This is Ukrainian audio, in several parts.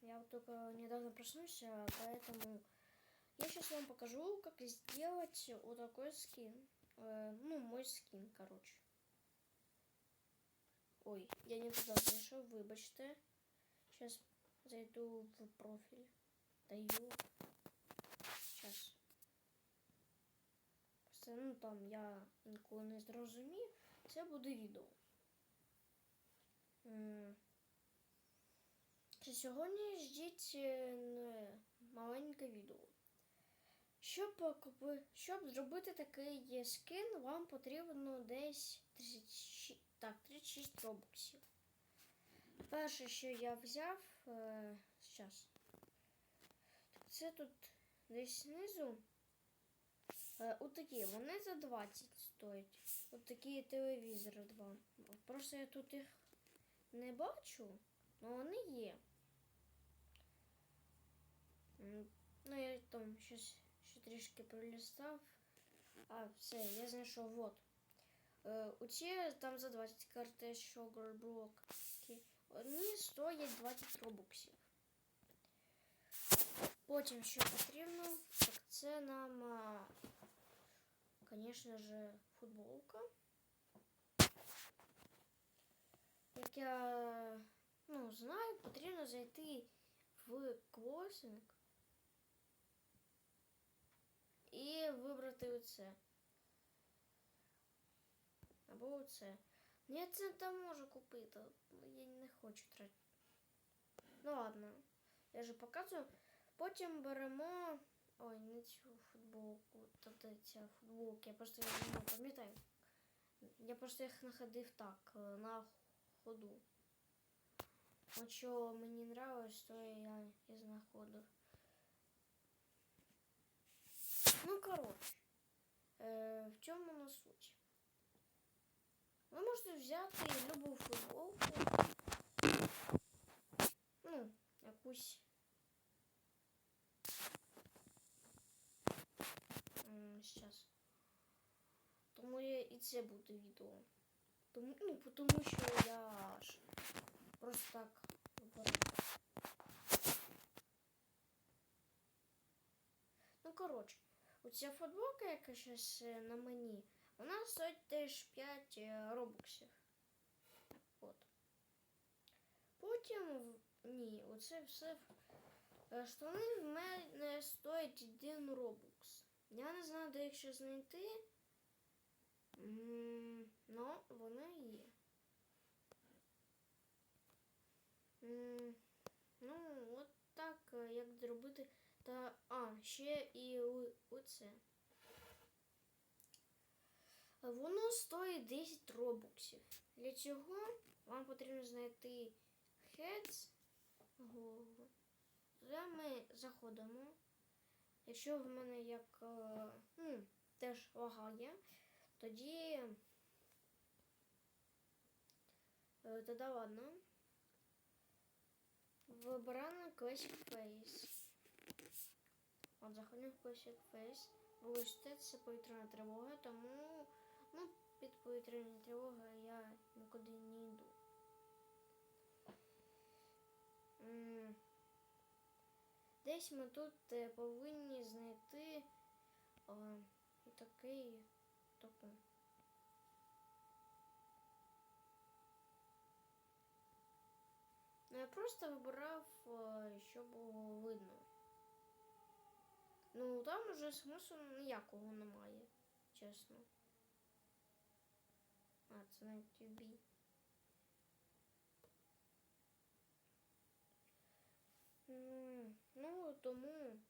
Я вот только недавно проснулся, поэтому я сейчас вам покажу, как сделать вот такой скин. Э, ну, мой скин, короче. Ой, я не туда зайшов, вибачте. Сейчас зайду в профиль. Даю. Сейчас. Просто, ну там я ніколи не зрозумів. Це буде відео. Сьогодні ждіть е, маленьке відео. Щоб, щоб зробити такий скин, вам потрібно десь 36, так, 36 робоксів. Перше, що я взяв, е, зараз. Це тут десь знизу. Е, отакі, вони за 20 стоять. От такі телевізори два. Просто я тут їх не бачу, але вони є. Ну, я там щось ще трішки пролістав. А, все, я знайшов, вот. Е, оці там за 20 карти Block. Вони стоять 20 робоксів. Потім, що потрібно, так це нам, а, звісно ж, футболка. Як я ну, знаю, потрібно зайти в клосинг і вибрати оце. Або оце. Ну, Я це там можу купити, але я не хочу тратити. Ну ладно, я же показую. Потім беремо. Ой, не цю футболку. Тобто ця футболки. Я просто їх не пам'ятаю. Я просто їх знаходив так, е, на ходу. От що мені нравилось, то я і знаходив. Ну, коротше, е, в чому на суть? Ви можете взяти любу футболку. Ну, якусь. Зараз. Тому я і це буде відео. Тому, ну, тому що я ж просто так вибираю. Ну, коротше, оця футболка, яка зараз на мені, вона стоїть теж 5 е, робоксів. От. Потім, ні, оце все. е, Штани в мене стоять 1 робокс. Я не знаю, де їх ще знайти. Ну, вони є. Ну, от так, е, як зробити. Та, а, ще і оце. Воно стоїть 10 робоксів. Для цього вам потрібно знайти heads, голову. Туди ми заходимо. Якщо в мене як е, ну, теж лагає, тоді е, тоді ладно. Вибираємо Classic Face. От заходимо в Face. Вибачте, це повітряна тривога, тому ну, під повітряну тривогу я нікуди не йду. Десь ми тут е, повинні знайти е, такий таку. Ну, я просто вибирав, е, що було видно. Ну, там вже смислу ніякого немає, чесно. А, це навіть бій. Ну, тому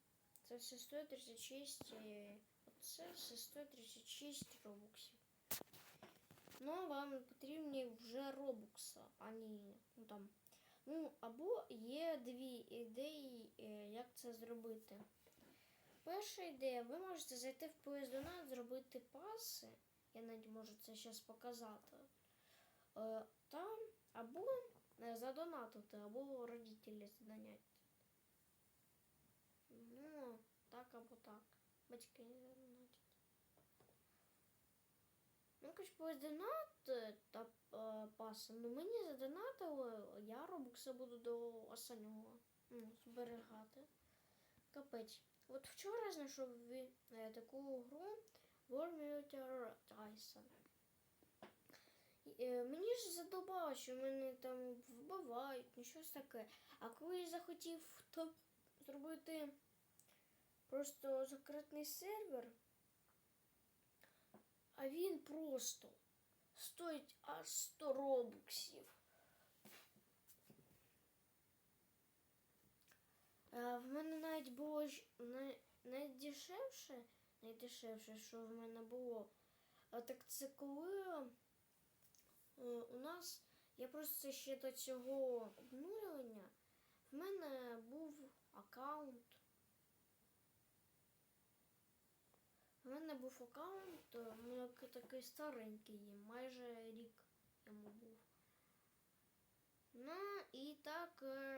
це все 136, е, це все 136 робоксів. Ну, вам потрібні вже робокса, а не ну, там. Ну, або є дві ідеї, е, як це зробити. Перша ідея, ви можете зайти в поїздонат, зробити паси. Я навіть можу це зараз показати. Е, Там або е, задонатити, або родителі задонять. Ну, так або так. Батьки не задонатять. Ну, хоч по донат е, та пасом. Ну мені задонатили, я робокси буду до останнього ну, зберігати. Капець. От вчора знайшов е, таку гру Warmilter Tyson. Е, Мені ж задобало, що мене там вбивають, ну щось таке. А коли я захотів то зробити просто закритий сервер, а він просто стоїть аж 100 робоксів. В мене навіть було найдешевше, найдешевше, що в мене було. А так це коли е, у нас, я просто ще до цього обнулювання, в мене був аккаунт. У мене був аккаунт, е, ну, такий старенький, майже рік йому був. Ну і так, е,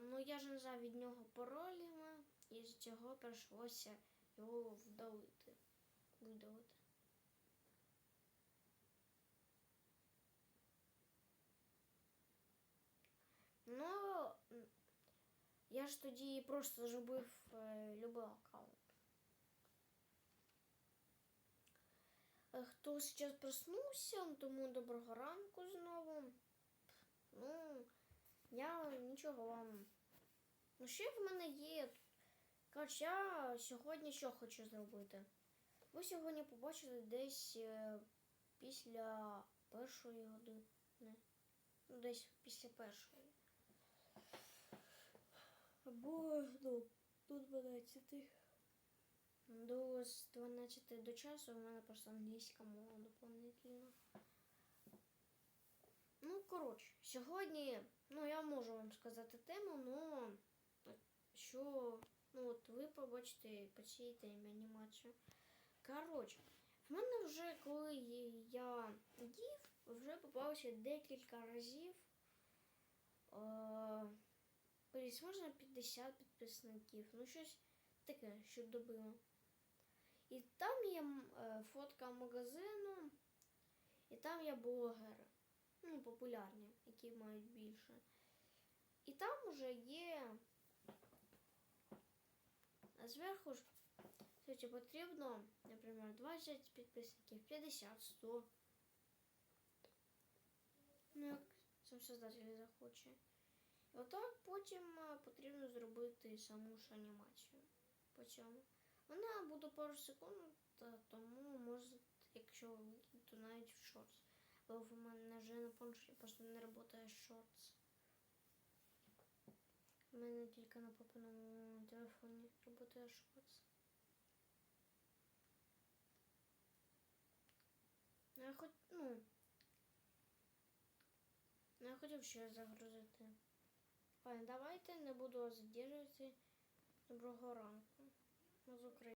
ну я ж не знав від нього паролями, і з цього прийшлося його вдалити. Видалити. Ну, я ж тоді просто зробив е, любий аккаунт. Е, Хто зараз проснувся, ну, тому доброго ранку знову. Ну, я нічого вам. Ну, ще в мене є. Коротше, я сьогодні що хочу зробити. Ви сьогодні побачите десь е, після першої години. Ну, десь після першої. Або ну, до 12. До з 12 до часу у мене просто англійська мова доповнительно. Ну, коротше, сьогодні, ну я можу вам сказати тему, ну що ну от ви побачите по цій темі анімацію. Коротше, в мене вже коли я їв, вже попалося декілька разів. Е, можна 50 підписників, ну щось таке, щоб добило. І там є е, фотка магазину, і там є блогери, ну, популярні, які мають більше. І там вже є. А зверху ж кстати, потрібно, наприклад, 20 підписників, 50, 100. Ну, як сам создатель захоче. І отак потім е, потрібно зробити саму ж анімацію по цьому. Вона буде пару секунд, тому може, якщо то навіть в шортс. В мене планшеті просто не працює шортс. У мене тільки на папиному телефоні працює шортс. Ну, я хоч, ну, ну, я хотів ще загрузити. Ладно, давайте не буду задержувати. Доброго ранку. Ми з України.